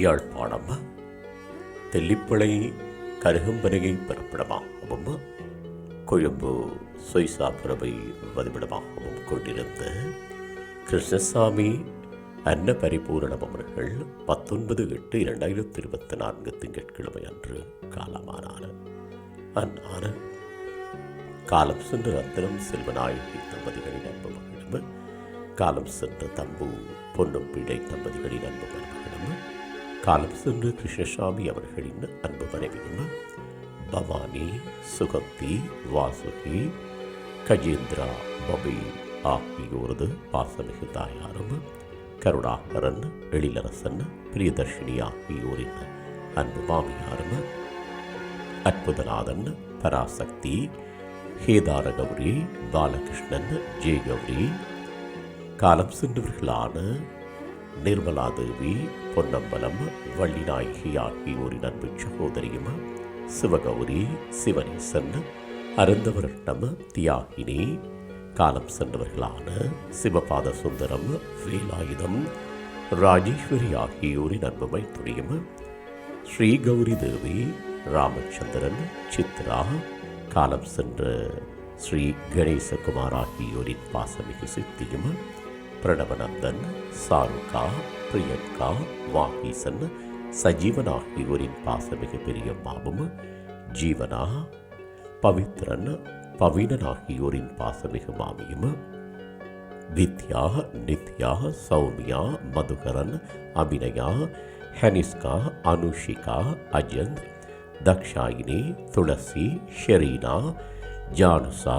யாழ்ப்பாணம் தெல்லிப்பளை கருகம்பனையை பிறப்பிடமாகவும் கொழும்பு சொய்சாபுரவை வதிவிடமாகவும் கொண்டிருந்த கிருஷ்ணசாமி அன்ன பரிபூரணம் அவர்கள் பத்தொன்பது எட்டு இரண்டாயிரத்தி இருபத்தி நான்கு திங்கட்கிழமை அன்று காலமானார். அன்னார் காலம் சென்ற ரத்தினம் செல்வநாயகி தம்பதிகளின் அன்பு மகளும் காலம் சென்ற தம்பு பொன்னும் பிழை தம்பதிகளின் அன்பு மருமகளும் காலம் சென்ற கிருஷ்ணசாமி அவர்களின் அன்பு மனைவியும்? பவானி சுகந்தி வாசுகி கஜேந்திரா பபி ஆகியோரது பாசமிகு தாயாரும் கருணாகரன் எழிலரசன் பிரியதர்ஷினி ஆகியோரின் அன்பு மாமியாரும் அற்புதநாதன் பராசக்தி ஹேதார கௌரி பாலகிருஷ்ணன் ஜே கௌரி காலம் சென்றவர்களான நிர்மலா தேவி பொன்னம்பலம் வள்ளிநாயகி ஆகியோரின் நண்பு சகோதரியும் சிவகௌரி சிவனேசன் அருந்தவரட்னம் தியாகினி. காலம் சென்றவர்களான சிவபாத சுந்தரம் வேலாயுதம் ராஜேஸ்வரி ஆகியோரின் அன்பு மைத்துரியும் ஸ்ரீ கௌரி தேவி ராமச்சந்திரன் சித்ரா. காலம் சென்ற ஸ்ரீ கணேசகுமார் ஆகியோரின் பாசமிகு சித்தியும் பிரணவநந்தன் சாருகா பிரியங்கா வாகீசன் சஜீவன் ஆகியோரின் பாசமிகு பெரிய பெரியம்மாவும் ஜீவனா பவித்ரன் பவீனன் ஆகியோரின் பாசமிகு மாமியும் வித்யா நித்யா சௌமியா மதுகரன் அபிநயா ஹனிஸ்கா அனுஷிகா அஜந்த் தக்ஷாயினி துளசி ஷெரீனா ஜானுசா